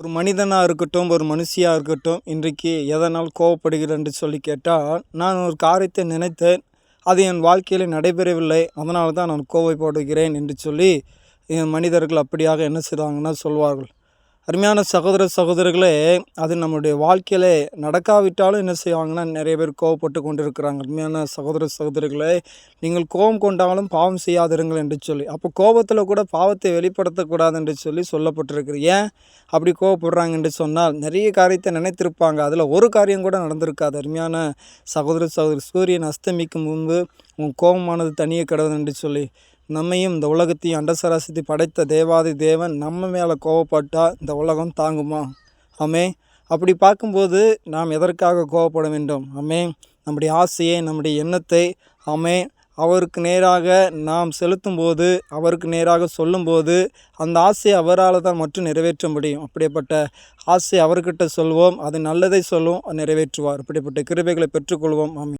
ஒரு மனிதனாக இருக்கட்டும் ஒரு மனுஷியாக இருக்கட்டும் இன்றைக்கு எதனால் கோவப்படுகிறேன் என்று சொல்லி கேட்டால் நான் ஒரு காரியத்தை நினைத்தேன் அது என் வாழ்க்கையில் நடைபெறவில்லை அதனால தான் நான் கோவைப்படுகிறேன் என்று சொல்லி என் மனிதர்கள் அப்படியாக என்ன செய்வாங்கன்னா சொல்வார்கள். அருமையான சகோதர சகோதரர்களே அது நம்முடைய வாழ்க்கையில் நடக்காவிட்டாலும் என்ன செய்வாங்கன்னா நிறைய பேர் கோவப்பட்டு கொண்டு இருக்கிறாங்க அருமையான சகோதர சகோதரர்களே நீங்கள் கோபம் கொண்டாலும் பாவம் செய்யாதிருங்கள் என்று சொல்லி அப்போ கோபத்தில் கூட பாவத்தை வெளிப்படுத்தக்கூடாது என்று சொல்லி சொல்லப்பட்டிருக்கிறது. ஏன்? அப்படி கோவப்படுறாங்க என்று சொன்னால் நிறைய காரியத்தை நினைத்திருப்பாங்க. அதில் ஒரு காரியம் கூட நடந்திருக்காது. அருமையான சகோதர சகோதரி சூரியன் அஸ்தமிக்கும் முன்பு உன் கோபமானது தனியே கிடவுது என்று சொல்லி நம்மையும் இந்த உலகத்தையும் அண்டசராசத்தை படைத்த தேவாதி தேவன் நம்ம மேலே கோவப்பட்டால் இந்த உலகம் தாங்குமா? ஆமே அப்படி பார்க்கும்போது நாம் எதற்காக கோவப்பட வேண்டும்? ஆமே நம்முடைய ஆசையை நம்முடைய எண்ணத்தை ஆமே அவருக்கு நேராக நாம் செலுத்தும்போது அவருக்கு நேராக சொல்லும்போது அந்த ஆசையை அவரால் தான் மட்டும் நிறைவேற்ற முடியும். அப்படிப்பட்ட ஆசை அவர்கிட்ட சொல்வோம். அது நல்லதை சொல்லுவோம் நிறைவேற்றுவார். அப்படிப்பட்ட கிருபைகளை பெற்றுக்கொள்வோம். ஆமாம்